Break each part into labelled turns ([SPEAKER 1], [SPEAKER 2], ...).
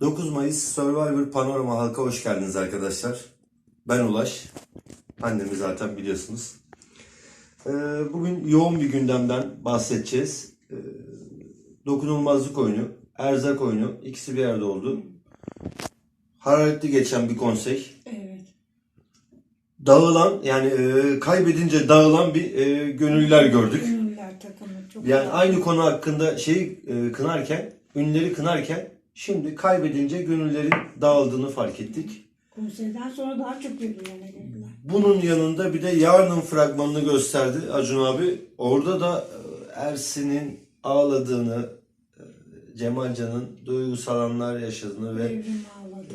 [SPEAKER 1] 9 Mayıs Survivor Panorama halka hoş geldiniz arkadaşlar. Ben Ulaş. Annemi zaten biliyorsunuz. Ee, bugün yoğun bir gündemden bahsedeceğiz. Ee, dokunulmazlık oyunu, erzak oyunu ikisi bir yerde oldu. Hararetli geçen bir konsey.
[SPEAKER 2] Evet.
[SPEAKER 1] Dağılan yani e, kaybedince dağılan bir e, gönüllüler gördük.
[SPEAKER 2] Ünlüler takımı çok
[SPEAKER 1] Yani aynı konu hakkında şeyi e, kınarken, ünlüleri kınarken şimdi kaybedince gönüllerin dağıldığını fark ettik.
[SPEAKER 2] Konseyden sonra daha çok birbirlerine girdiler.
[SPEAKER 1] Bunun yanında bir de yarının fragmanını gösterdi Acun abi. Orada da e, Ersin'in ağladığını, e, Cemalcan'ın duygusal anlar yaşadığını ve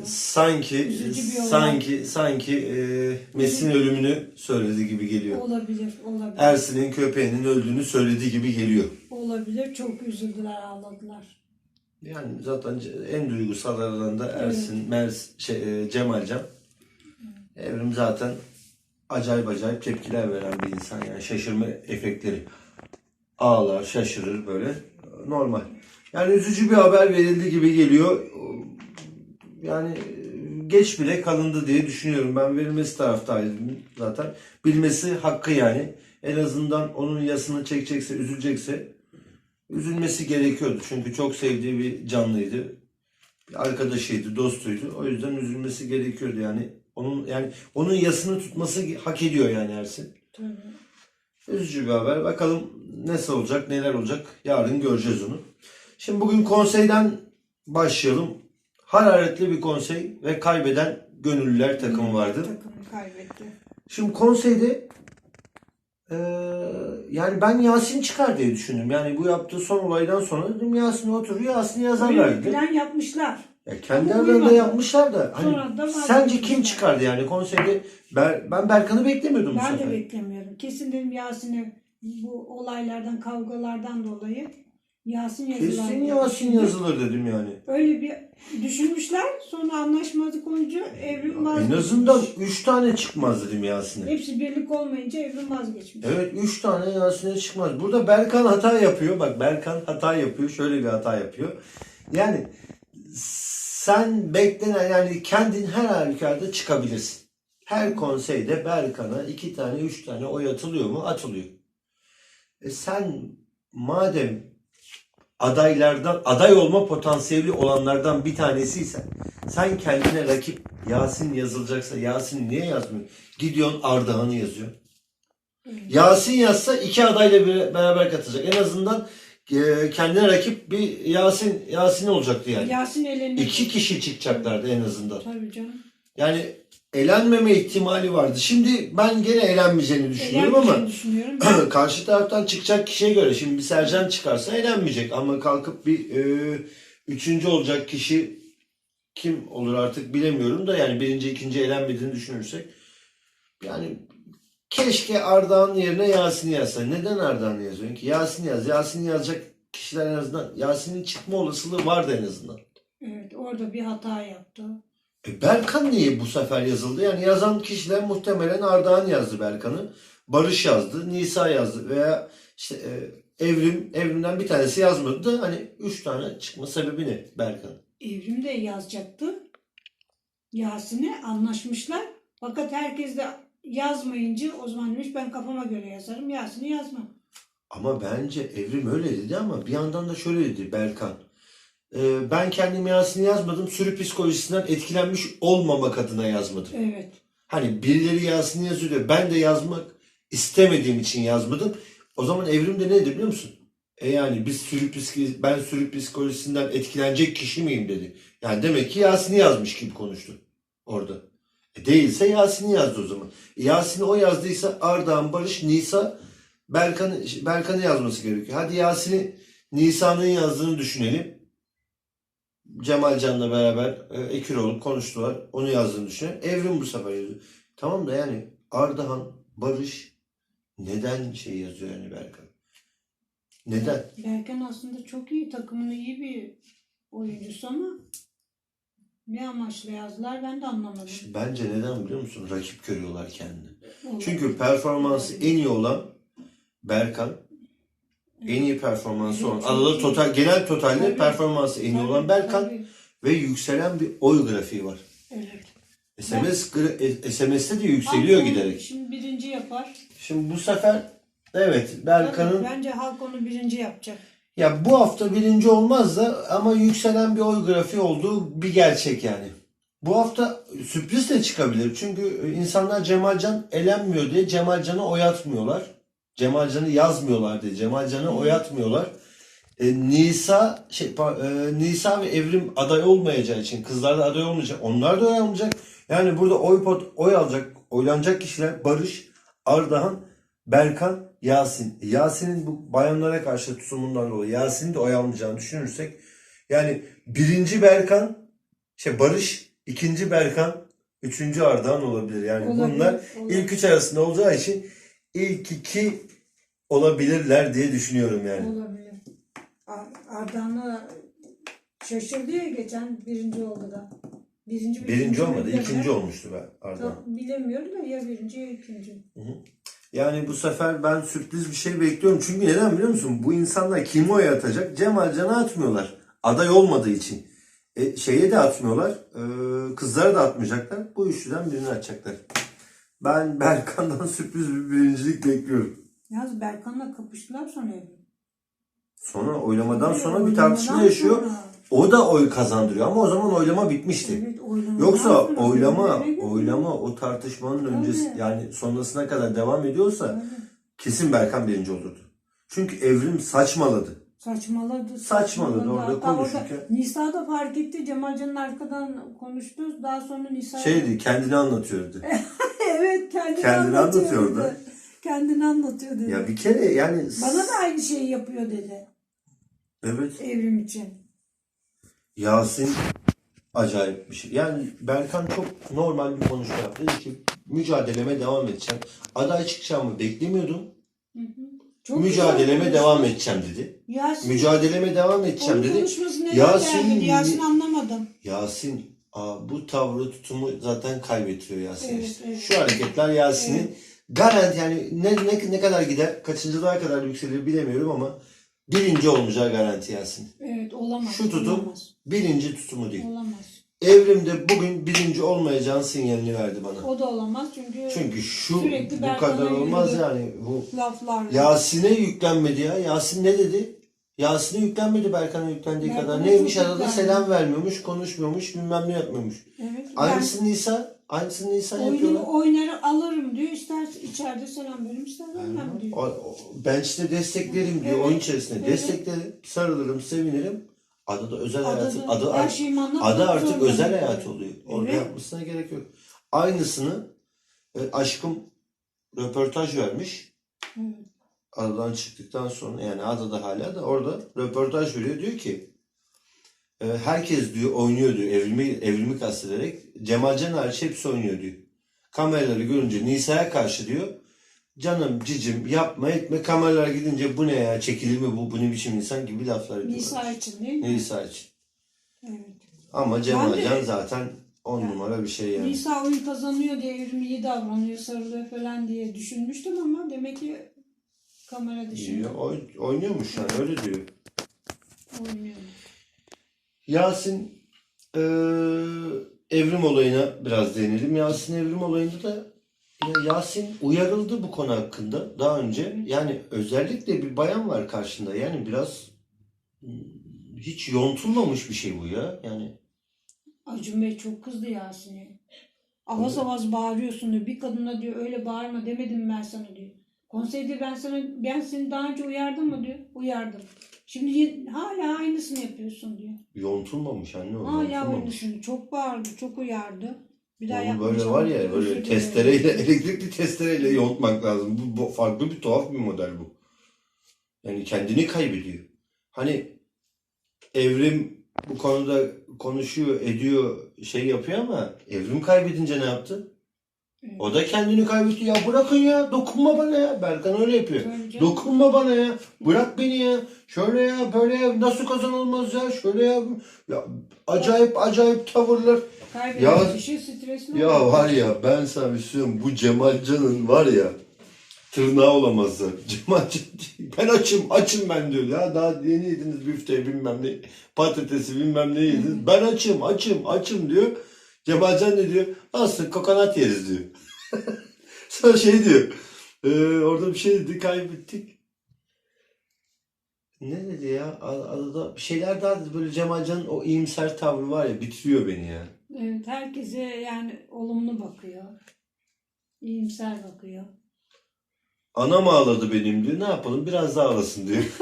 [SPEAKER 1] sanki sanki sanki e, Mesih'in ölümünü söyledi gibi geliyor.
[SPEAKER 2] Olabilir, olabilir.
[SPEAKER 1] Ersin'in köpeğinin öldüğünü söylediği gibi geliyor.
[SPEAKER 2] Olabilir. Çok üzüldüler, ağladılar.
[SPEAKER 1] Yani zaten en duygusal aralarında Ersin, Mers, şey, e, Cemalcan. Evrim zaten acayip acayip tepkiler veren bir insan. Yani şaşırma efektleri. Ağlar, şaşırır böyle. Normal. Yani üzücü bir haber verildi gibi geliyor. Yani geç bile kalındı diye düşünüyorum. Ben verilmesi taraftaydım zaten. Bilmesi hakkı yani. En azından onun yasını çekecekse, üzülecekse üzülmesi gerekiyordu. Çünkü çok sevdiği bir canlıydı. Bir arkadaşıydı, dostuydu. O yüzden üzülmesi gerekiyordu yani. Onun yani onun yasını tutması hak ediyor yani Ersin.
[SPEAKER 2] Tabii.
[SPEAKER 1] Üzücü bir haber. Bakalım nasıl olacak, neler olacak. Yarın göreceğiz onu. Şimdi bugün konseyden başlayalım. Hararetli bir konsey ve kaybeden gönüllüler takımı vardı.
[SPEAKER 2] Takımı kaybetti.
[SPEAKER 1] Şimdi konseyde eee, yani ben Yasin çıkar diye düşündüm. Yani bu yaptığı son olaydan sonra dedim Yasin oturuyor, Yasin yazarlar
[SPEAKER 2] plan yapmışlar.
[SPEAKER 1] Ya kendi aralarında yapmışlar da hani
[SPEAKER 2] da
[SPEAKER 1] sence kim çıkardı yani konseyde? Ben, ben Berkan'ı beklemiyordum bu
[SPEAKER 2] Ben de
[SPEAKER 1] sefer.
[SPEAKER 2] beklemiyordum. Kesin dedim Yasin'e bu olaylardan, kavgalardan dolayı Yasin yazılar.
[SPEAKER 1] Kesin Yasin yazılır dedim yani.
[SPEAKER 2] Öyle bir düşünmüşler. Sonra anlaşmazlık olunca evrim
[SPEAKER 1] En
[SPEAKER 2] vazgeçmiş.
[SPEAKER 1] azından 3 tane çıkmaz dedim Yasin'e.
[SPEAKER 2] Hepsi birlik olmayınca evrim vazgeçmiş.
[SPEAKER 1] Evet 3 tane Yasin'e çıkmaz. Burada Berkan hata yapıyor. Bak Berkan hata yapıyor. Şöyle bir hata yapıyor. Yani sen beklenen yani kendin her halükarda çıkabilirsin. Her konseyde Berkan'a 2 tane 3 tane oy atılıyor mu? Atılıyor. E sen madem adaylardan aday olma potansiyeli olanlardan bir tanesiysen sen kendine rakip Yasin yazılacaksa Yasin niye yazmıyor? Gidiyorsun Ardahan'ı yazıyor. Yasin yazsa iki adayla bir- beraber katılacak. En azından e, kendine rakip bir Yasin Yasin olacaktı yani.
[SPEAKER 2] Yasin eleni.
[SPEAKER 1] İki kişi çıkacaklardı en azından.
[SPEAKER 2] Tabii canım.
[SPEAKER 1] Yani elenmeme ihtimali vardı. Şimdi ben gene elenmeyeceğini düşünüyorum ama
[SPEAKER 2] düşünüyorum.
[SPEAKER 1] Karşı taraftan çıkacak kişiye göre şimdi bir Sercan çıkarsa elenmeyecek ama kalkıp bir e, üçüncü olacak kişi kim olur artık bilemiyorum da yani birinci ikinci elenmediğini düşünürsek yani keşke Ardahan yerine Yasin'i yazsa. Neden Ardahan'ı yazıyorsun ki? Yasin yaz. Yasin'i yazacak kişiler en azından Yasin'in çıkma olasılığı vardı en azından.
[SPEAKER 2] evet orada bir hata yaptı.
[SPEAKER 1] E Berkan niye bu sefer yazıldı? Yani yazan kişiler muhtemelen Ardahan yazdı Berkan'ı. Barış yazdı, Nisa yazdı veya işte e, Evrim, Evrim'den bir tanesi yazmadı da hani üç tane çıkma sebebi ne Berkan?
[SPEAKER 2] Evrim de yazacaktı. Yasin'e anlaşmışlar. Fakat herkes de yazmayınca o zaman demiş ben kafama göre yazarım. Yasin'i yazmam.
[SPEAKER 1] Ama bence Evrim öyle dedi ama bir yandan da şöyle dedi Berkan. E, ben kendim Yasin'i yazmadım, sürü psikolojisinden etkilenmiş olmamak adına yazmadım.
[SPEAKER 2] Evet.
[SPEAKER 1] Hani birileri Yasin'i yazıyor. Ben de yazmak istemediğim için yazmadım. O zaman evrim de neydi biliyor musun? E yani biz sürü psiki, ben sürü psikolojisinden etkilenecek kişi miyim dedi. Yani demek ki Yasin'i yazmış gibi konuştu orada. E değilse Yasin'i yazdı o zaman. E Yasin'i o yazdıysa Ardahan, Barış, Nisa Berkan'ı Berkan'ı yazması gerekiyor. Hadi Yasin'i Nisa'nın yazdığını düşünelim. Cemal Can'la beraber e, Ekiroğlu konuştular. Onu yazdığını düşünelim. Evrim bu sefer yazıyor. Tamam da yani Ardahan, Barış neden şey yazıyor yani Berkan? Neden?
[SPEAKER 2] Berkan aslında çok iyi takımın iyi bir oyuncusu ama ne amaçla yazdılar ben de anlamadım.
[SPEAKER 1] Bence neden biliyor musun? Rakip görüyorlar kendini.
[SPEAKER 2] Olabilir.
[SPEAKER 1] Çünkü performansı en iyi olan Berkan. En iyi performansı olan.
[SPEAKER 2] İyi.
[SPEAKER 1] total, genel totalde
[SPEAKER 2] Tabii.
[SPEAKER 1] performansı en iyi
[SPEAKER 2] Tabii,
[SPEAKER 1] olan Berkan.
[SPEAKER 2] tabii.
[SPEAKER 1] ve yükselen bir oy grafiği var.
[SPEAKER 2] Evet.
[SPEAKER 1] SMS gra- e- SMS'te de yükseliyor
[SPEAKER 2] Halk onu
[SPEAKER 1] giderek.
[SPEAKER 2] Şimdi birinci yapar.
[SPEAKER 1] Şimdi bu sefer evet Berkan'ın
[SPEAKER 2] Bence halk onu birinci yapacak.
[SPEAKER 1] ya bu hafta birinci olmaz da ama yükselen bir oy grafiği olduğu bir gerçek yani. Bu hafta sürpriz de çıkabilir. Çünkü insanlar Cemalcan elenmiyor diye Cemalcan'a oy atmıyorlar. Cemalcan'ı yazmıyorlar diye Cemalcan'a oy atmıyorlar. E, Nisa şey e, Nisa ve Evrim aday olmayacağı için kızlar da aday olmayacak. Onlar da oy almayacak. Yani burada oy pot, oy alacak, oylanacak kişiler Barış, Ardahan, Berkan, Yasin. Yasin'in bu bayanlara karşı tutumundan dolayı Yasin'in de oy almayacağını düşünürsek yani birinci Berkan, şey Barış, ikinci Berkan, üçüncü Ardahan olabilir. Yani
[SPEAKER 2] Olabilir,
[SPEAKER 1] bunlar
[SPEAKER 2] olabilir.
[SPEAKER 1] ilk üç arasında olacağı için ilk iki olabilirler diye düşünüyorum yani.
[SPEAKER 2] Olabilir. Ar- şaşırdı ya geçen birinci oldu da. Birinci, mi,
[SPEAKER 1] Birinci
[SPEAKER 2] mi
[SPEAKER 1] olmadı,
[SPEAKER 2] bilemiyorum.
[SPEAKER 1] ikinci olmuştu ben Ardahan.
[SPEAKER 2] Bilemiyorum da ya birinci ya ikinci.
[SPEAKER 1] Yani bu sefer ben sürpriz bir şey bekliyorum. Çünkü neden biliyor musun? Bu insanlar kimi oy atacak? Cemal Can'a atmıyorlar. Aday olmadığı için. E, şeye de atmıyorlar. E, kızlara da atmayacaklar. Bu üçlüden birini atacaklar. Ben Berkan'dan sürpriz bir birincilik bekliyorum.
[SPEAKER 2] Yalnız Berkan'la kapıştılar sonra evde.
[SPEAKER 1] Sonra oylamadan sonra bir
[SPEAKER 2] Oylamadan
[SPEAKER 1] tartışma yaşıyor.
[SPEAKER 2] sonra.
[SPEAKER 1] O da oy kazandırıyor ama o zaman oylama bitmişti.
[SPEAKER 2] Evet, oylamadan
[SPEAKER 1] Yoksa
[SPEAKER 2] sonra
[SPEAKER 1] oylama,
[SPEAKER 2] birbirine girdi.
[SPEAKER 1] oylama o tartışmanın
[SPEAKER 2] Tabii.
[SPEAKER 1] öncesi yani sonrasına kadar devam ediyorsa
[SPEAKER 2] Tabii.
[SPEAKER 1] kesin Berkan birinci olurdu. Çünkü evrim saçmaladı.
[SPEAKER 2] Saçmaladı.
[SPEAKER 1] Saçmaladı, orada
[SPEAKER 2] Hatta
[SPEAKER 1] konuşurken.
[SPEAKER 2] Nisa da fark etti. Cemalcan'ın arkadan konuştu. Daha sonra Nisa...
[SPEAKER 1] Şeydi kendini anlatıyordu.
[SPEAKER 2] evet kendini,
[SPEAKER 1] Kendini
[SPEAKER 2] anlatıyordu.
[SPEAKER 1] anlatıyordu.
[SPEAKER 2] Kendini anlatıyor dedi.
[SPEAKER 1] ya bir kere yani
[SPEAKER 2] Bana da aynı şeyi yapıyor dedi.
[SPEAKER 1] evet
[SPEAKER 2] Evrim için.
[SPEAKER 1] Yasin acayip bir şey. Yani Berkan çok normal bir konuşma yaptı. Dedi ki mücadeleme devam edeceğim. Aday çıkacağımı beklemiyordum.
[SPEAKER 2] Hı hı. Çok
[SPEAKER 1] mücadeleme
[SPEAKER 2] güzel
[SPEAKER 1] devam edeceğim dedi.
[SPEAKER 2] Yasin,
[SPEAKER 1] Mücadeleme devam edeceğim
[SPEAKER 2] onun
[SPEAKER 1] dedi. Yasin-?
[SPEAKER 2] Yasin anlamadım.
[SPEAKER 1] Yasin aa, bu tavrı tutumu zaten kaybettiriyor Yasin
[SPEAKER 2] Evet,
[SPEAKER 1] işte.
[SPEAKER 2] evet.
[SPEAKER 1] Şu hareketler Yasin'in
[SPEAKER 2] Evet.
[SPEAKER 1] garanti yani ne, ne, ne kadar gider, kaçıncılığa kadar yükselir bilemiyorum ama birinci olmayacağı garanti Yasin.
[SPEAKER 2] Evet olamaz.
[SPEAKER 1] Şu tutum
[SPEAKER 2] Olamaz.
[SPEAKER 1] birinci tutumu değil.
[SPEAKER 2] olamaz.
[SPEAKER 1] Evrim de bugün birinci olmayacağın sinyalini verdi bana.
[SPEAKER 2] O da olamaz çünkü
[SPEAKER 1] Çünkü şu
[SPEAKER 2] Sürekli
[SPEAKER 1] bu
[SPEAKER 2] Berkan'a
[SPEAKER 1] kadar olmaz
[SPEAKER 2] yürüdü.
[SPEAKER 1] yani. Bu
[SPEAKER 2] laflar.
[SPEAKER 1] Yasin'e yüklenmedi ya. Yasin ne dedi? Yasin'e yüklenmedi Berkan'a yüklendiği
[SPEAKER 2] Berkan'a
[SPEAKER 1] kadar.
[SPEAKER 2] çok
[SPEAKER 1] Neymiş arada
[SPEAKER 2] yüklendi.
[SPEAKER 1] selam vermiyormuş, konuşmuyormuş, bilmem ne yapmıyormuş.
[SPEAKER 2] Evet.
[SPEAKER 1] Aynısını Nisa, aynısını Nisa
[SPEAKER 2] ben
[SPEAKER 1] yapıyorlar.
[SPEAKER 2] alırım diyor. İster içeride selam verim, ister vermem diyor.
[SPEAKER 1] O, o, bench'te desteklerim diyor.
[SPEAKER 2] Evet,
[SPEAKER 1] Oyun içerisinde
[SPEAKER 2] evet.
[SPEAKER 1] desteklerim, sarılırım, sevinirim. Adı da özel hayatı,
[SPEAKER 2] Adı,
[SPEAKER 1] adı,
[SPEAKER 2] her anlatmak
[SPEAKER 1] adı artık
[SPEAKER 2] zorunda
[SPEAKER 1] özel hayat oluyor. Orada
[SPEAKER 2] Evet.
[SPEAKER 1] yapmasına gerek yok. Aynısını e, aşkım röportaj vermiş.
[SPEAKER 2] Evet.
[SPEAKER 1] Adadan çıktıktan sonra yani adada hala da orada röportaj veriyor. Diyor ki e, herkes diyor oynuyor diyor evrimi, evrimi kastederek Cemalcan hariç hepsi oynuyor diyor. Kameraları görünce Nisa'ya karşı diyor canım cicim yapma etme kameralar gidince bu ne ya çekilir mi bu bu ne biçim insan gibi laflar ediyorlar.
[SPEAKER 2] Nisa için değil mi?
[SPEAKER 1] Nisa için.
[SPEAKER 2] Evet.
[SPEAKER 1] Ama Cemalcan
[SPEAKER 2] de-
[SPEAKER 1] zaten on
[SPEAKER 2] Yani
[SPEAKER 1] numara bir şey yani.
[SPEAKER 2] Nisa oyun kazanıyor diye evrim iyi davranıyor, sarılıyor falan diye düşünmüştüm ama demek ki kamera dışında
[SPEAKER 1] İyi, oy- oynuyormuş yani öyle diyor.
[SPEAKER 2] oynuyor.
[SPEAKER 1] Yasin eee, evrim olayına biraz değinelim. Yasin evrim olayında da Yasin uyarıldı bu konu hakkında daha önce. Yani özellikle bir bayan var karşında. Yani biraz hmm, hiç yontulmamış bir şey bu ya. Yani
[SPEAKER 2] Acun Bey çok kızdı Yasin'e. Avaz avaz bağırıyorsun diyor. Bir kadına diyor öyle bağırma demedim ben sana diyor. Konseyde ben sana ben seni daha önce uyardım mı diyor. Uyardım. Şimdi hala aynısını yapıyorsun diyor.
[SPEAKER 1] yontulmamış anne o
[SPEAKER 2] Hala
[SPEAKER 1] yontulmamış.
[SPEAKER 2] aynısını. Çok bağırdı, çok uyardı. Bir daha
[SPEAKER 1] Onu
[SPEAKER 2] yapmayacağım.
[SPEAKER 1] böyle var ya böyle testereyle elektrikli testereyle yontmak lazım. Bu, bu farklı bir tuhaf bir model bu. Yani kendini kaybediyor. Hani evrim bu konuda konuşuyor, ediyor, şey yapıyor ama evrim kaybedince ne yaptı? O da kendini kaybetti. Ya bırakın ya, dokunma bana ya. Berkan öyle yapıyor.
[SPEAKER 2] Tabii canım.
[SPEAKER 1] Dokunma bana ya. Bırak beni ya. Şöyle ya, böyle ya. Nasıl kazanılmaz ya? Şöyle ya. Ya acayip acayip tavırlar.
[SPEAKER 2] Kaybeden
[SPEAKER 1] Ya-
[SPEAKER 2] kişi stresli
[SPEAKER 1] Ya
[SPEAKER 2] oluyor.
[SPEAKER 1] var ya ben sana bir şey söyleyeyim. Bu Cemal Can'ın var ya tırnağı olamazlar. Cemalcan ben açım açım ben diyor. Ya daha yeni yediniz büfteyi bilmem ne patatesi bilmem ne yediniz. Ben açım açım açım diyor. Cemalcan ne diyor? Aslında kokonat yeriz diyor. Sonra şey diyor. "Ee, orada bir şey dedi kaybettik. Ne dedi ya? Arada bir şeyler daha dedi. Böyle Cemalcan'ın o iyimser tavrı var ya bitiriyor beni ya.
[SPEAKER 2] Evet, herkese yani olumlu bakıyor. İyimser bakıyor.
[SPEAKER 1] Anam ağladı benim diyor. Ne yapalım? Biraz daha ağlasın diyor.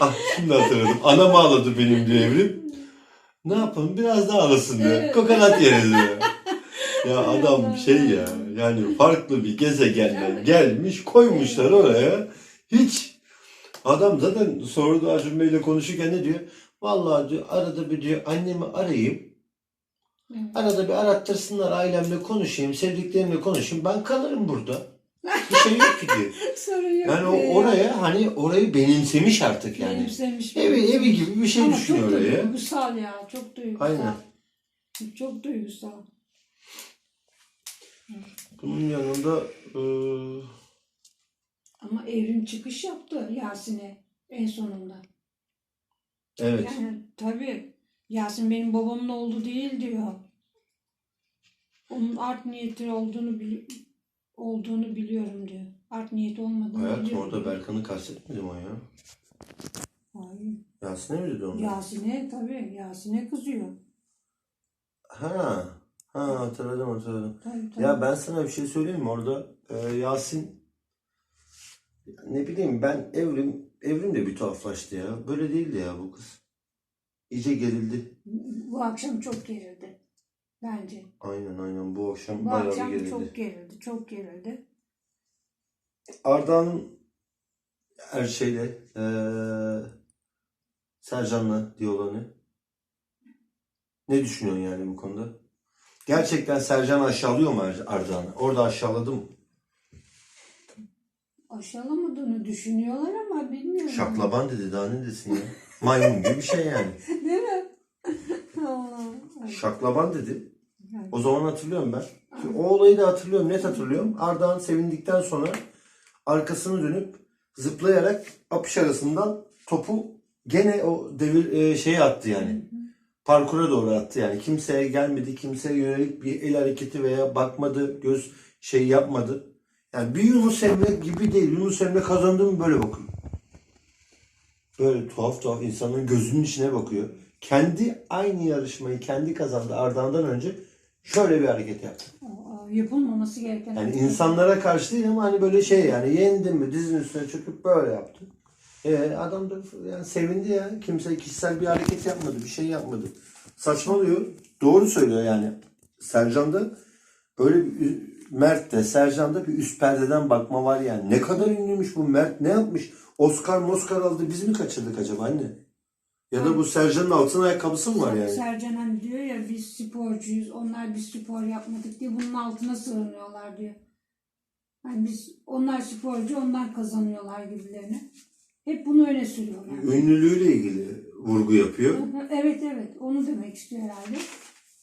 [SPEAKER 1] ah şimdi hatırladım. Anam ağladı benim diyor Evrim. Ne yapalım? Biraz daha ağlasın diyor.
[SPEAKER 2] Evet.
[SPEAKER 1] Kokonat yeriz diyor. Ya adam şey ya yani farklı bir gezegenden gelmiş koymuşlar oraya. Hiç adam zaten sordu Acun Bey'le konuşurken ne diyor? Vallahi diyor arada bir diyor annemi arayayım.
[SPEAKER 2] Evet.
[SPEAKER 1] Arada bir arattırsınlar ailemle konuşayım, sevdiklerimle konuşayım. Ben kalırım burada. Bir şey yok ki diyor.
[SPEAKER 2] Sorun yok.
[SPEAKER 1] Yani o
[SPEAKER 2] ya.
[SPEAKER 1] oraya hani orayı benimsemiş artık yani.
[SPEAKER 2] Benimsemiş.
[SPEAKER 1] Evi evi gibi bir şey
[SPEAKER 2] Ama
[SPEAKER 1] düşünüyor
[SPEAKER 2] çok
[SPEAKER 1] oraya.
[SPEAKER 2] duygusal ya. Çok duygusal.
[SPEAKER 1] Aynen.
[SPEAKER 2] Çok duygusal.
[SPEAKER 1] Bunun yanında eee,
[SPEAKER 2] Ama evrim çıkış yaptı Yasin'e en sonunda.
[SPEAKER 1] Evet
[SPEAKER 2] Yani tabii Yasin benim babamın oğlu değil diyor. Onun art niyeti olduğunu bili- olduğunu biliyorum diyor. Art niyeti olmadığını
[SPEAKER 1] hayatım
[SPEAKER 2] biliyorum.
[SPEAKER 1] orada Berkan'ı kastetmedim o ya.
[SPEAKER 2] Hayır.
[SPEAKER 1] Yasin'e mi dedi onu?
[SPEAKER 2] Yasin'e tabii Yasin'e kızıyor.
[SPEAKER 1] Ha. Ha hatırladım hatırladım.
[SPEAKER 2] Tabii, tabii.
[SPEAKER 1] Ya ben sana bir şey söyleyeyim mi orada? Eee, Yasin ne bileyim ben Evrim Evrim de bir tuhaflaştı ya. Böyle değildi ya bu kız. İyice gerildi.
[SPEAKER 2] Bu akşam çok gerildi. Bence.
[SPEAKER 1] Aynen aynen bu akşam
[SPEAKER 2] Bu
[SPEAKER 1] bayağı bir
[SPEAKER 2] akşam
[SPEAKER 1] gerildi.
[SPEAKER 2] çok gerildi. Çok gerildi.
[SPEAKER 1] Arda'nın her şeyle eee Sercan'la diyaloğunu ne düşünüyorsun yani bu konuda? Gerçekten Sercan aşağılıyor mu Arda'nı? Orada aşağıladı mı?
[SPEAKER 2] Aşağılamadığını düşünüyorlar ama bilmiyorum.
[SPEAKER 1] Şaklaban dedi daha ne desin ya? Maymun gibi bir şey yani.
[SPEAKER 2] Değil mi? Allah.
[SPEAKER 1] Şaklaban dedi. O zaman hatırlıyorum ben. Şimdi o olayı da hatırlıyorum, net hatırlıyorum. Ardahan sevindikten sonra arkasını dönüp zıplayarak apış arasından topu gene o devir e, şeye attı yani. Parkura doğru attı yani. Kimseye gelmedi, kimseye yönelik bir el hareketi veya bakmadı, göz şey yapmadı. Yani bir Yunus Emre gibi değil. Yunus Emre kazandı mı böyle bakıyor. Böyle tuhaf tuhaf insanın gözünün içine bakıyor. Kendi aynı yarışmayı kendi kazandı Ardahan'dan önce şöyle bir hareket yaptı.
[SPEAKER 2] Yapılmaması gereken.
[SPEAKER 1] Yani insanlara karşı değil ama hani böyle şey yani yendim mi dizinin üstüne çöküp böyle yaptı. E, adam da yani sevindi ya. Kimse kişisel bir hareket yapmadı, bir şey yapmadı. Saçmalıyor. Doğru söylüyor yani. Sercan'da öyle bir ü- Mert'te, Sercan'da bir üst perdeden bakma var yani. Ne kadar ünlüymüş bu Mert ne yapmış? Oscar Moskar aldı biz mi kaçırdık acaba anne? Ya da bu Sercan'ın altın ayakkabısı mı var yani?
[SPEAKER 2] Sercan hani diyor ya biz sporcuyuz, onlar biz spor yapmadık diye bunun altına sığınıyorlar diyor. Hani biz onlar sporcu, onlar kazanıyorlar gibilerini. Hep bunu öne sürüyorlar.
[SPEAKER 1] Ünlülüğüyle ilgili vurgu yapıyor.
[SPEAKER 2] Evet evet onu demek istiyor herhalde.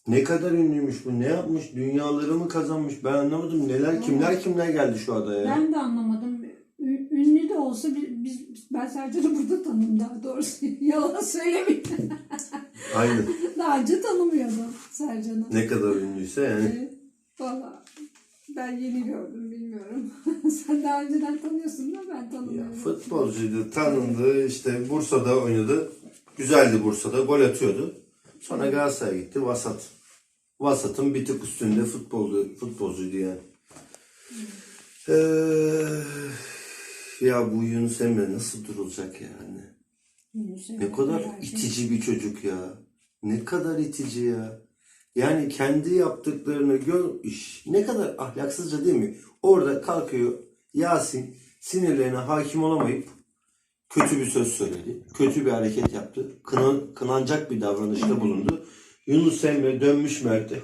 [SPEAKER 1] Ne kadar ünlüymüş bu? Ne yapmış? Dünyaları mı kazanmış? Ben anlamadım. Neler kimler kimler geldi şu adaya?
[SPEAKER 2] Ben de anlamadım. Ü- Ünlü de olsa bi- biz, ben Sercan'ı burada tanıdım daha doğrusu. Yalan söylemeyeyim.
[SPEAKER 1] Aynen.
[SPEAKER 2] Daha önce tanımıyordum Sercan'ı.
[SPEAKER 1] Ne kadar ünlüyse yani.
[SPEAKER 2] Evet. Valla ben yeni gördüm bilmiyorum. Sen daha önceden tanıyorsun da ben
[SPEAKER 1] Ya,
[SPEAKER 2] tanımıyorum.
[SPEAKER 1] futbolcuydu, tanındı. işte Bursa'da oynadı. Güzeldi Bursa'da. Gol atıyordu. Sonra Galatasaray'a gitti. Vasat. Vasat'ın bir tık üstünde futboldu, futbolcuydu yani. Ee, ya bu Yunus Emre nasıl durulacak yani?
[SPEAKER 2] Yunus
[SPEAKER 1] Ne kadar itici bir çocuk ya. Ne kadar itici ya. Yani kendi yaptıklarını gör iş. Ne kadar ahlaksızca değil mi? Orada kalkıyor Yasin sinirlerine hakim olamayıp kötü bir söz söyledi. Kötü bir hareket yaptı. Kınan, kınanacak bir davranışta bulundu. Yunus Emre dönmüş Mert'e.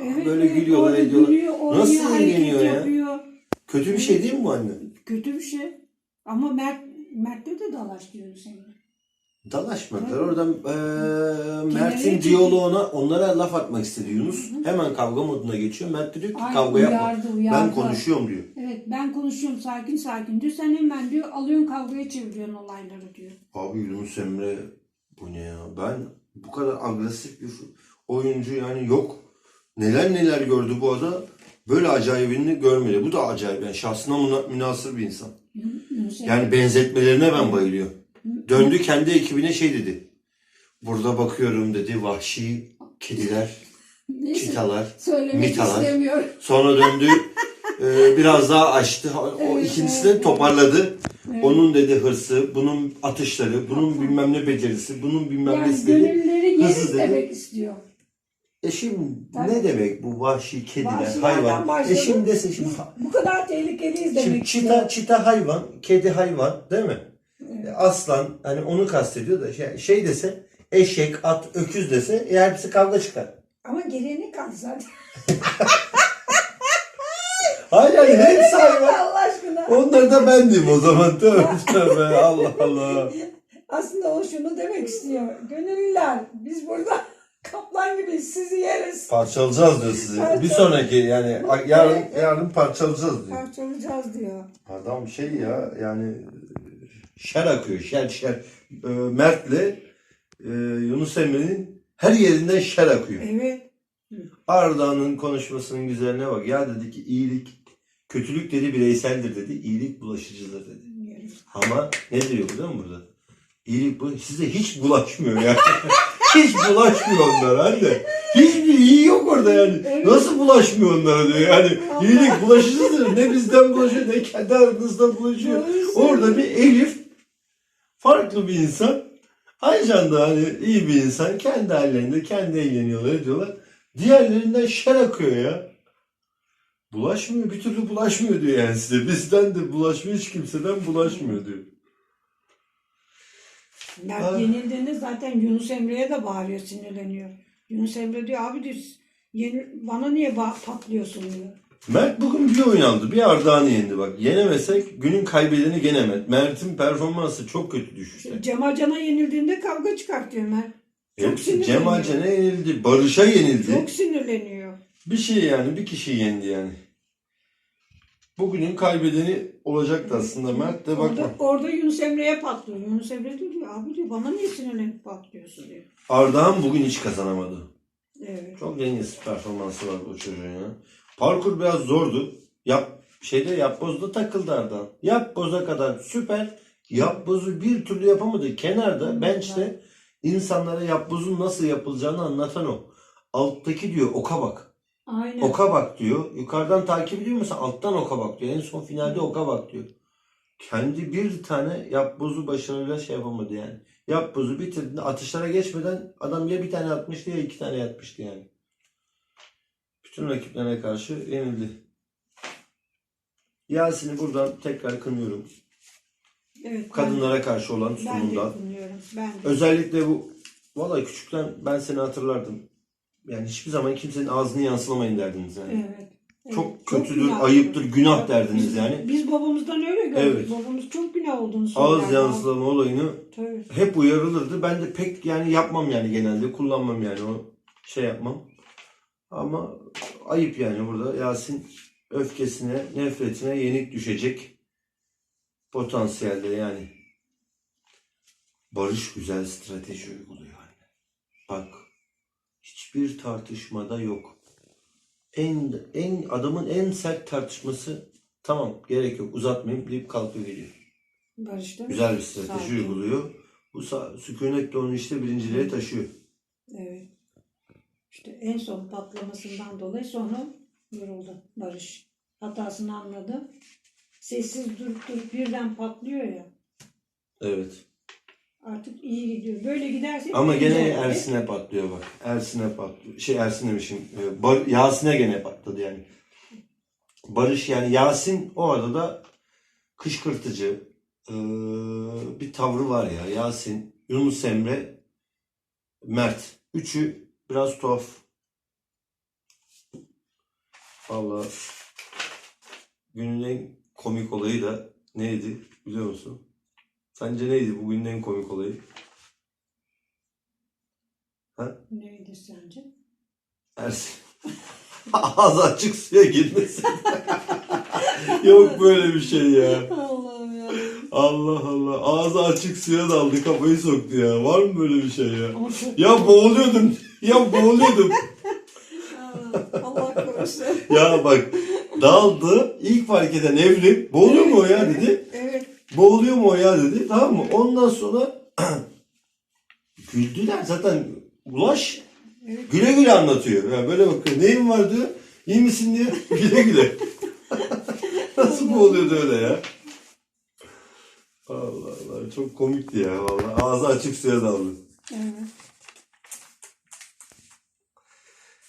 [SPEAKER 2] Evet,
[SPEAKER 1] Böyle
[SPEAKER 2] evet,
[SPEAKER 1] gülüyorlar
[SPEAKER 2] orada
[SPEAKER 1] ediyorlar.
[SPEAKER 2] gülüyor, oynuyor,
[SPEAKER 1] Nasıl
[SPEAKER 2] hareket
[SPEAKER 1] ya?
[SPEAKER 2] yapıyor.
[SPEAKER 1] Kötü bir şey değil mi bu anne?
[SPEAKER 2] Kötü bir şey. Ama Mert, Mert'le de dalaştı Yunus Emre.
[SPEAKER 1] Dalaşmadılar.
[SPEAKER 2] Hı.
[SPEAKER 1] Oradan eee Mert'in diyaloğuna onlara laf atmak istedi Yunus. Hemen kavga moduna geçiyor. Mert de diyor ki
[SPEAKER 2] Ay,
[SPEAKER 1] kavga yapma.
[SPEAKER 2] uyardı, uyardı.
[SPEAKER 1] Ben konuşuyorum diyor.
[SPEAKER 2] Evet ben konuşuyorum sakin sakin diyor. Sen hemen diyor alıyorsun kavgaya çeviriyorsun olayları diyor.
[SPEAKER 1] Abi Yunus Emre bu ne ya? Ben bu kadar agresif bir oyuncu yani yok. Neler neler gördü bu ada. Böyle acayibini görmedi. Bu da acayip. Yani şahsına münasır bir insan. Yani benzetmelerine ben bayılıyorum. Döndü kendi ekibine şey dedi. Burada bakıyorum dedi vahşi kediler,
[SPEAKER 2] Neyse,
[SPEAKER 1] çitalar.
[SPEAKER 2] söylemek
[SPEAKER 1] mitalar.
[SPEAKER 2] istemiyorum.
[SPEAKER 1] Sonra döndü e, biraz daha açtı. O
[SPEAKER 2] Evet,
[SPEAKER 1] ikincisini
[SPEAKER 2] evet.
[SPEAKER 1] toparladı.
[SPEAKER 2] Evet.
[SPEAKER 1] Onun dedi hırsı, bunun atışları, bunun bilmem ne becerisi, bunun bilmem
[SPEAKER 2] Yani
[SPEAKER 1] nesi dedi.
[SPEAKER 2] gönülleri yeriz demek istiyor.
[SPEAKER 1] E şimdi
[SPEAKER 2] Tabii.
[SPEAKER 1] ne demek bu vahşi kediler,
[SPEAKER 2] Vahşilerden
[SPEAKER 1] hayvan?
[SPEAKER 2] başladı.
[SPEAKER 1] E şimdi desin şimdi,
[SPEAKER 2] Bu kadar tehlikeliyiz
[SPEAKER 1] şimdi
[SPEAKER 2] demek
[SPEAKER 1] çita,
[SPEAKER 2] istiyor.
[SPEAKER 1] çita hayvan, kedi hayvan değil mi? E, Aslan hani onu kastediyor da şey, şey dese eşek, at, öküz dese e, hepsi kavga çıkar.
[SPEAKER 2] Ama geriye kaldı zaten.
[SPEAKER 1] Hayır hayır hepsi hayvan.
[SPEAKER 2] Allah aşkına.
[SPEAKER 1] Onları da ben diyeyim o zaman. Tövbe tövbe Allah Allah.
[SPEAKER 2] Aslında o şunu demek istiyor. Gönüllüler biz burada kaplan gibiyiz sizi yeriz.
[SPEAKER 1] Parçalayacağız diyor sizi.
[SPEAKER 2] Parça-
[SPEAKER 1] Bir sonraki yani yarın yarın parçalayacağız diyor.
[SPEAKER 2] Parçalayacağız diyor.
[SPEAKER 1] Adam şey ya yani şer akıyor şer şer. Ee, Mert'le e, Yunus Emre'nin her yerinden şer akıyor.
[SPEAKER 2] Evet.
[SPEAKER 1] Arda'nın konuşmasının güzelliğine bak. Ya dedi ki iyilik, kötülük dedi bireyseldir dedi. iyilik bulaşıcıdır dedi. Ama ne diyor biliyor musun burada? İyilik bu size hiç bulaşmıyor yani. hiç bulaşmıyor onlara anne. Hiçbir iyi yok orada yani.
[SPEAKER 2] Evet.
[SPEAKER 1] Nasıl bulaşmıyor onlara diyor yani. İyilik bulaşıcıdır. Ne bizden bulaşıyor ne kendi aranızda bulaşıyor. Orada bir Elif farklı bir insan. Aycan da hani iyi bir insan. Kendi hallerinde kendi eğleniyorlar ediyorlar. Diğerlerinden şer akıyor ya. Bulaşmıyor. Bir türlü bulaşmıyor diyor yani size. Bizden de bulaşmıyor. Hiç kimseden bulaşmıyor diyor.
[SPEAKER 2] Mert
[SPEAKER 1] Ah.
[SPEAKER 2] yenildiğinde zaten Yunus Emre'ye de bağırıyor, sinirleniyor. Yunus Emre diyor abi diyor yeni, bana niye ba- patlıyorsun diyor.
[SPEAKER 1] Mert bugün bir oyun aldı. Bir Ardahan'ı yendi bak. Yenemesek günün kaybedeni gene Mert. Mert'in performansı çok kötü düşüşte.
[SPEAKER 2] Cemal Can'a yenildiğinde kavga çıkartıyor Mert. Çok
[SPEAKER 1] Hepsi
[SPEAKER 2] sinirleniyor.
[SPEAKER 1] Cemal Can'a yenildi. Barış'a yenildi.
[SPEAKER 2] Çok sinirleniyor.
[SPEAKER 1] Bir şey yani bir kişi yendi yani. Bugünün kaybedeni olacaktı aslında Mert de bakma.
[SPEAKER 2] Orada, orada Yunus Emre'ye patlıyor. Yunus Emre diyor, diyor abi diyor bana niye sinirlenip patlıyorsun diyor.
[SPEAKER 1] Ardahan bugün hiç kazanamadı.
[SPEAKER 2] Evet.
[SPEAKER 1] Çok dengesiz performansı var bu çocuğun ya. Parkur biraz zordu. Yap şeyde yapbozda takıldı Ardahan. Yapboza kadar süper. Yapbozu bir türlü yapamadı. Kenarda bench'te insanlara yapbozun nasıl yapılacağını anlatan o. Alttaki diyor oka bak.
[SPEAKER 2] Aynen.
[SPEAKER 1] Oka bak diyor. Yukarıdan takip ediyor musun? Alttan oka bak diyor. En son finalde oka bak diyor. Kendi bir tane yapbozu başarıyla şey yapamadı yani. Yapbozu bitirdiğinde atışlara geçmeden adam ya bir tane atmıştı ya iki tane atmıştı yani. Bütün rakiplerine karşı yenildi. Yasin'i buradan tekrar kınıyorum.
[SPEAKER 2] Evet. ben-
[SPEAKER 1] Kadınlara karşı olan
[SPEAKER 2] Ben de dinliyorum. Ben de.
[SPEAKER 1] Özellikle bu Vallahi küçükten ben seni hatırlardım. Yani hiçbir zaman kimsenin ağzını yansılamayın derdiniz yani.
[SPEAKER 2] Evet. Evet,
[SPEAKER 1] Çok kötüdür,
[SPEAKER 2] günah.
[SPEAKER 1] ayıptır, günah derdiniz
[SPEAKER 2] biz,
[SPEAKER 1] yani.
[SPEAKER 2] Biz babamızdan öyle gördük.
[SPEAKER 1] Evet.
[SPEAKER 2] Babamız çok günah olduğunu
[SPEAKER 1] Ağız
[SPEAKER 2] söylerdi.
[SPEAKER 1] yansılama olayını
[SPEAKER 2] Tabii.
[SPEAKER 1] hep uyarılırdı. Ben de pek yani yapmam yani genelde. Kullanmam yani o şey yapmam. Ama ayıp yani burada Yasin öfkesine, nefretine yenik düşecek potansiyelde yani. Barış güzel strateji uyguluyor anne. Bak hiçbir tartışmada yok. En en adamın en sert tartışması tamam gerek yok uzatmayayım deyip kalkıyor gidiyor.
[SPEAKER 2] Barış'ta.
[SPEAKER 1] Güzel bir strateji
[SPEAKER 2] Sakin.
[SPEAKER 1] uyguluyor. Bu sa- sükunetle onu işte birinciliğe taşıyor.
[SPEAKER 2] Evet. İşte en son patlamasından dolayı sonra yoruldu Barış. Hatasını anladı. Sessiz durup durup birden patlıyor ya.
[SPEAKER 1] Evet.
[SPEAKER 2] Artık iyi gidiyor. Böyle giderse
[SPEAKER 1] Ama
[SPEAKER 2] iyi
[SPEAKER 1] gene
[SPEAKER 2] gider.
[SPEAKER 1] Ersin'e patlıyor bak. Ersin'e patlıyor. Şey Ersin demişim. e, Bar- Yasin'e gene patladı yani. Barış yani Yasin o arada da kışkırtıcı e, bir tavrı var ya. Yasin, Yunus Emre, Mert. Üçü biraz tuhaf. Vallahi günün en komik olayı da neydi biliyor musun? Sence neydi bugünün en komik olayı?
[SPEAKER 2] Neydi sence?
[SPEAKER 1] Ersin. Ağzı açık suya girmesin. Yok böyle bir şey ya.
[SPEAKER 2] Allah'ım ya.
[SPEAKER 1] Allah Allah. Ağzı açık suya daldı kafayı soktu ya. Var mı böyle bir şey ya? Ya boğuluyordum. Ya boğuluyordum.
[SPEAKER 2] Allah korusun.
[SPEAKER 1] ya bak daldı. İlk fark eden Evrim. Boğuluyor mu o ya dedi. Boğuluyor mu o ya dedi. Tamam mı? Ondan sonra güldüler zaten. Ulaş güle güle anlatıyor. Ya böyle bakıyor. Neyin var diyor. İyi misin diyor. Güle güle. Nasıl boğuluyordu öyle ya? Allah Allah çok komikti ya vallahi. Ağzı açık suya daldı.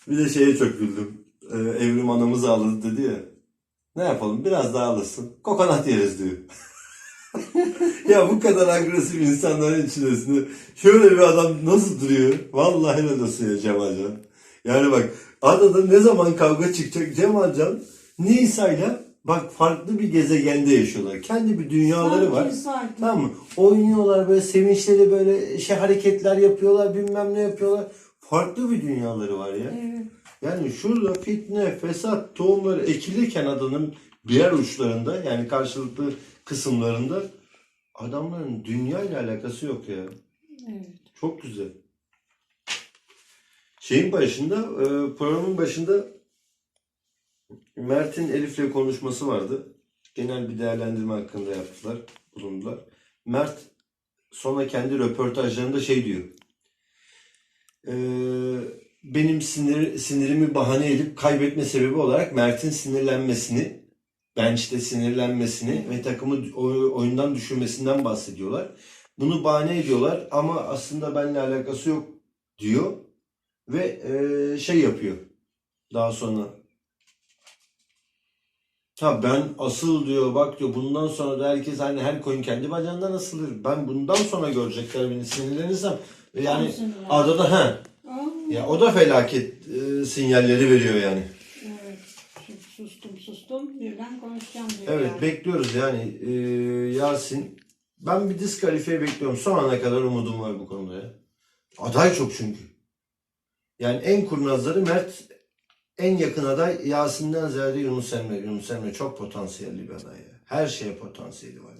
[SPEAKER 1] Bir de şeye çok güldüm. Ee, Evrim anamız ağladı dedi ya. Ne yapalım biraz daha ağlasın. Kokonat yeriz diyor. ya bu kadar agresif insanların içerisinde şöyle bir adam nasıl duruyor? Vallahi helal olsun ya Cemalcan. Yani bak adada ne zaman kavga çıkacak Cemalcan Nisa'yla bak farklı bir gezegende yaşıyorlar. Kendi bir dünyaları var.
[SPEAKER 2] Sakin sakin.
[SPEAKER 1] Tamam mı? Oynuyorlar böyle sevinçleri böyle şey hareketler yapıyorlar bilmem ne yapıyorlar. Farklı bir dünyaları var ya.
[SPEAKER 2] Evet.
[SPEAKER 1] Yani şurada fitne, fesat tohumları ekilirken adanın diğer uçlarında yani karşılıklı kısımlarında adamların dünya ile alakası yok ya.
[SPEAKER 2] Evet.
[SPEAKER 1] Çok güzel. Şeyin başında, e, programın başında Mert'in Elif'le konuşması vardı. Genel bir değerlendirme hakkında yaptılar, bulundular. Mert sonra kendi röportajlarında şey diyor. E, benim sinir, sinirimi bahane edip kaybetme sebebi olarak Mert'in sinirlenmesini, bench'te sinirlenmesini ve takımı oy- oyundan düşürmesinden bahsediyorlar. Bunu bahane ediyorlar ama aslında benimle alakası yok diyor ve eee, şey yapıyor daha sonra. Ha ben asıl diyor bak diyor bundan sonra da herkes hani her koyun kendi bacağından asılır. Ben bundan sonra görecekler beni sinirlenirsem. Yani adada ha ya o da felaket eee, sinyalleri veriyor yani.
[SPEAKER 2] Evet. Şimdi sustum sustum.
[SPEAKER 1] Evet
[SPEAKER 2] yani.
[SPEAKER 1] bekliyoruz yani eee, Yasin. Ben bir diskalifiye bekliyorum. Son ana kadar umudum var bu konuda ya. Aday çok çünkü. Yani en kurnazları Mert en yakın aday Yasin'den ziyade Yunus Emre. Yunus Emre çok potansiyelli bir aday ya. Her şeye potansiyeli var. ya.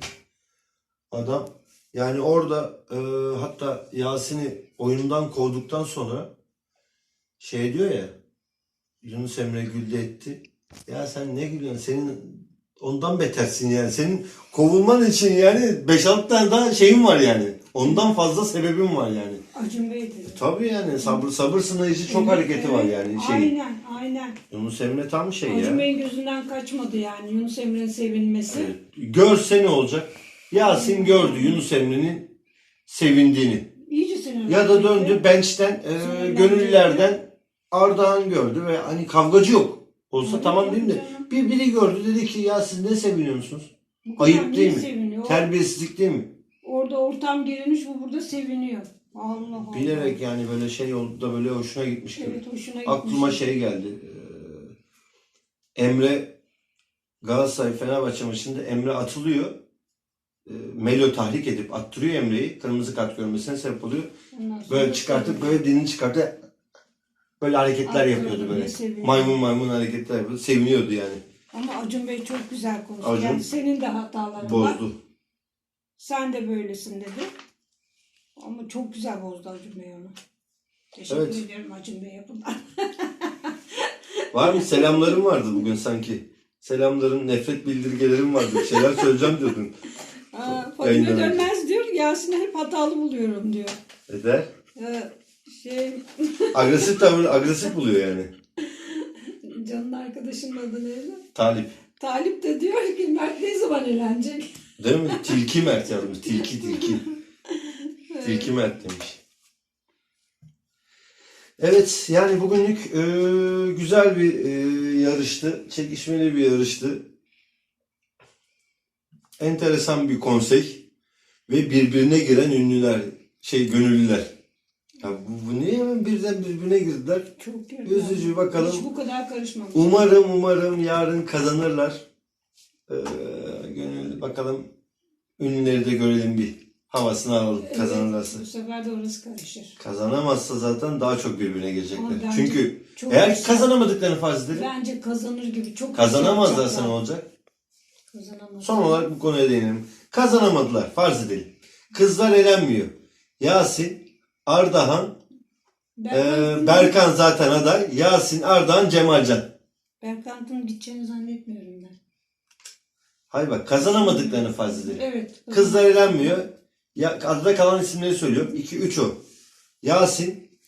[SPEAKER 1] Adam yani orada eee, hatta Yasin'i oyundan kovduktan sonra şey diyor ya Yunus Emre güldü etti. Ya sen ne gülüyorsun? Senin ondan betersin yani. Senin kovulman için yani 5-6 tane daha şeyin var yani. Ondan fazla sebebim var yani.
[SPEAKER 2] Acun Bey dedi.
[SPEAKER 1] Tabii yani sabır sabır sınayıcı çok
[SPEAKER 2] Evet,
[SPEAKER 1] hareketi var
[SPEAKER 2] evet.
[SPEAKER 1] yani şey.
[SPEAKER 2] Aynen aynen.
[SPEAKER 1] Yunus Emre tam şey
[SPEAKER 2] Acun
[SPEAKER 1] ya.
[SPEAKER 2] Bey'in gözünden kaçmadı yani Yunus Emre'nin sevinmesi.
[SPEAKER 1] Evet. Görse ne olacak? Yasin gördü Yunus Emre'nin sevindiğini.
[SPEAKER 2] İyice sinirlendi.
[SPEAKER 1] Ya da döndü bench'ten e,
[SPEAKER 2] Sinirlendi.
[SPEAKER 1] gönüllülerden Ardahan gördü ve hani kavgacı yok. Olsa
[SPEAKER 2] Evet,
[SPEAKER 1] tamam değil mi?
[SPEAKER 2] canım.
[SPEAKER 1] Bir biri gördü dedi ki ya siz ne seviniyorsunuz? Ayıp değil mi?
[SPEAKER 2] Seviniyor?
[SPEAKER 1] Terbiyesizlik değil mi?
[SPEAKER 2] Orada ortam gerilmiş bu burada seviniyor. Allah Allah.
[SPEAKER 1] Bilerek yani böyle şey oldu da böyle hoşuna gitmiş gibi.
[SPEAKER 2] Evet hoşuna gitmiş.
[SPEAKER 1] Aklıma şey geldi. Ee, Emre Galatasaray Fenerbahçe maçında Emre atılıyor. Ee, Melo tahrik edip attırıyor Emre'yi. Kırmızı kart görmesine sebep oluyor.
[SPEAKER 2] Ondan sonra
[SPEAKER 1] Böyle çıkartıp böyle dilini çıkartıp böyle hareketler
[SPEAKER 2] Attırıyor,
[SPEAKER 1] yapıyordu böyle. Maymun maymun hareketler yapıyordu. Seviniyordu yani.
[SPEAKER 2] Ama Acun Bey çok güzel konuştu.
[SPEAKER 1] Acun
[SPEAKER 2] yani senin de hataların var.
[SPEAKER 1] Bozdu.
[SPEAKER 2] Sen de böylesin dedi. Ama çok güzel bozdu Acun Bey onu. Teşekkür
[SPEAKER 1] Evet.
[SPEAKER 2] ediyorum Acun Bey'e buradan.
[SPEAKER 1] Var mı? Selamlarım vardı bugün sanki. Selamların, nefret bildirgelerim vardı. Bir şeyler söyleyeceğim diyordun.
[SPEAKER 2] Aa. Dönmez diyor Yasin'i hep hatalı buluyorum diyor.
[SPEAKER 1] Eder.
[SPEAKER 2] Ee, şey
[SPEAKER 1] Agresif tavır, agresif buluyor yani.
[SPEAKER 2] Can'ın arkadaşının adı neydi?
[SPEAKER 1] Talip.
[SPEAKER 2] Talip de diyor ki Mert ne zaman eğlenecek?
[SPEAKER 1] Değil mi? Tilki Mert yazmış. Tilki tilki. Tilki Mert demiş. Evet yani bugünlük e, güzel bir e, yarıştı. Çekişmeli bir yarıştı. Enteresan bir konsey. Ve birbirine giren ünlüler, şey gönüllüler. Ya bu, bu niye hemen birden birbirine girdiler?
[SPEAKER 2] Çok kötü.
[SPEAKER 1] Üzücü bakalım.
[SPEAKER 2] Hiç bu kadar karışmamış.
[SPEAKER 1] Umarım umarım yarın kazanırlar. Ee, gönül bakalım ünlüleri de görelim bir. havasını alalım
[SPEAKER 2] Evet,
[SPEAKER 1] kazanırlarsa.
[SPEAKER 2] Bu sefer de orası karışır.
[SPEAKER 1] Kazanamazsa zaten daha çok birbirine girecekler. Çünkü eğer
[SPEAKER 2] güzel.
[SPEAKER 1] kazanamadıklarını farz edelim.
[SPEAKER 2] Bence kazanır gibi. Çok
[SPEAKER 1] Kazanamazlarsa ne olacak?
[SPEAKER 2] Kazanamaz.
[SPEAKER 1] Son olarak bu konuya değinelim. Kazanamadılar. Farz edelim. Kızlar elenmiyor. Yasin, Ardahan,
[SPEAKER 2] Berkant'ın,
[SPEAKER 1] e, Berkan zaten aday. Yasin, Ardahan, Cemalcan.
[SPEAKER 2] Berkant'ın gideceğini zannetmiyorum ben.
[SPEAKER 1] Hayır bak kazanamadıklarını farz edelim.
[SPEAKER 2] Evet.
[SPEAKER 1] Kızlar elenmiyor. Ya, adada kalan isimleri söylüyorum. 2-3 o. Yasin,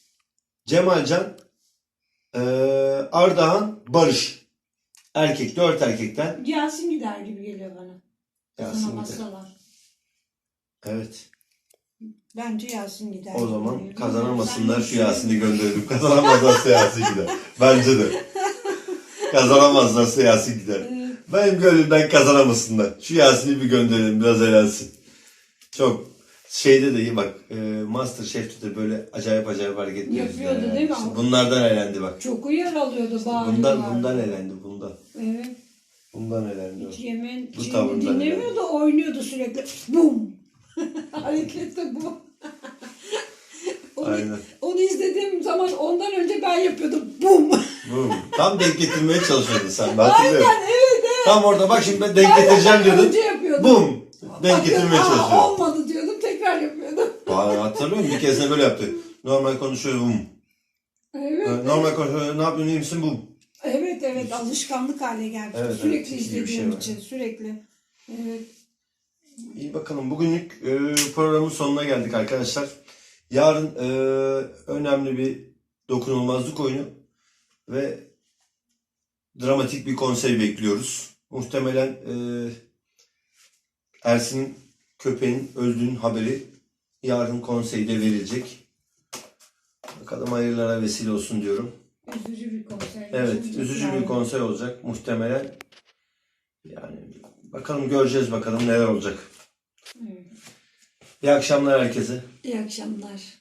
[SPEAKER 1] Cemalcan, e, Ardahan, Barış. Erkek, 4 erkekten.
[SPEAKER 2] Yasin gider gibi geliyor bana.
[SPEAKER 1] Yasin.
[SPEAKER 2] Kazanamazsalar.
[SPEAKER 1] Evet.
[SPEAKER 2] Bence Yasin gider.
[SPEAKER 1] O zaman kazanamasınlar şu Yasin'i gönderelim. Kazanamazlarsa Yasin gider. Bence de. Kazanamazlarsa Yasin gider. Benim gönlümden kazanamasınlar. Şu Yasin'i bir gönderelim biraz eğlensin. Çok şeyde de iyi bak. E, Master Chef'te de böyle acayip acayip hareketler.
[SPEAKER 2] Yapıyordu
[SPEAKER 1] yapıyor
[SPEAKER 2] değil mi?
[SPEAKER 1] İşte bunlardan eğlendi bak.
[SPEAKER 2] Çok uyar alıyordu bağırıyorlar.
[SPEAKER 1] Bundan bundan eğlendi bundan.
[SPEAKER 2] Evet.
[SPEAKER 1] Bundan eğlendi. o.
[SPEAKER 2] Hiç yemeğin
[SPEAKER 1] Bu tavırdan
[SPEAKER 2] dinlemiyordu, oynuyordu sürekli. Bum! Hareket de bu. onu,
[SPEAKER 1] Aynen.
[SPEAKER 2] onu izlediğim zaman ondan önce ben yapıyordum. Bum!
[SPEAKER 1] Bu. Tam denk getirmeye çalışıyordun sen. Ben.
[SPEAKER 2] Aynen evet evet.
[SPEAKER 1] Tam orada bak şimdi ben denk getireceğim diyordun.
[SPEAKER 2] Önce yapıyordum.
[SPEAKER 1] Bum. Denk getirmeye
[SPEAKER 2] aa,
[SPEAKER 1] çalışıyor.
[SPEAKER 2] Olmadı diyordum tekrar yapıyordum.
[SPEAKER 1] Vay, hatırlıyorum bir keresinde böyle yaptı. Normal konuşuyor bum.
[SPEAKER 2] Evet.
[SPEAKER 1] Normal konuşuyor ne yapıyorsun iyi misin bum.
[SPEAKER 2] Evet evet alışkanlık hale geldi.
[SPEAKER 1] Evet,
[SPEAKER 2] sürekli
[SPEAKER 1] evet, bir
[SPEAKER 2] izlediğim
[SPEAKER 1] şey var.
[SPEAKER 2] için sürekli. Evet.
[SPEAKER 1] İyi bakalım bugünlük e, programın sonuna geldik arkadaşlar. Yarın e, önemli bir dokunulmazlık oyunu ve dramatik bir konsey bekliyoruz. Muhtemelen e, Ersin'in köpeğin öldüğünün haberi yarın konseyde verilecek. Bakalım hayırlara vesile olsun diyorum.
[SPEAKER 2] Üzücü bir konser.
[SPEAKER 1] Evet,
[SPEAKER 2] Üzücü
[SPEAKER 1] bir
[SPEAKER 2] yani.
[SPEAKER 1] konsey olacak muhtemelen. Yani bakalım göreceğiz bakalım neler olacak. İyi akşamlar herkese.
[SPEAKER 2] İyi akşamlar.